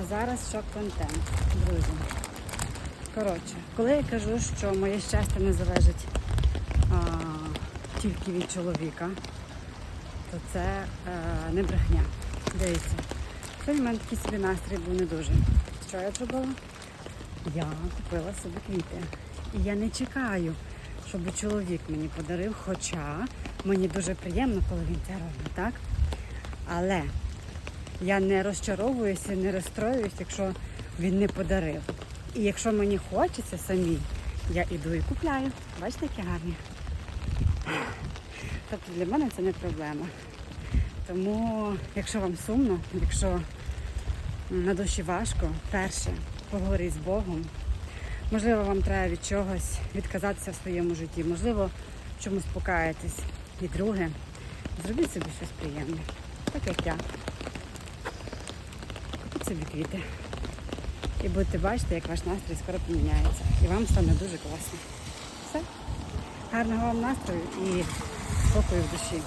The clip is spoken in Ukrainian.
А зараз шок-контент, друзі. Коротше, коли я кажу, що моє щастя не залежить а, тільки від чоловіка, то це е, не брехня. Дивіться, сьогодні в мене такий собі настрій був не дуже. Що я зробила? Я купила собі квіти. І я не чекаю, щоб чоловік мені подарив, хоча мені дуже приємно, коли він це робить, так? Але я не розчаровуюся, не розстроююсь, якщо він не подарив. І якщо мені хочеться самі, я іду і купляю. Бачите, які гарні? Тобто для мене це не проблема. Тому, якщо вам сумно, якщо на душі важко, перше, поговоріть з Богом. Можливо, вам треба від чогось відказатися в своєму житті, можливо, чомусь покаятись. І друге, зробіть собі щось приємне, так як я. Собі квіти. І будете бачити, як ваш настрій скоро поміняється. І вам стане дуже класно. Все. Гарного вам настрою і спокою в душі.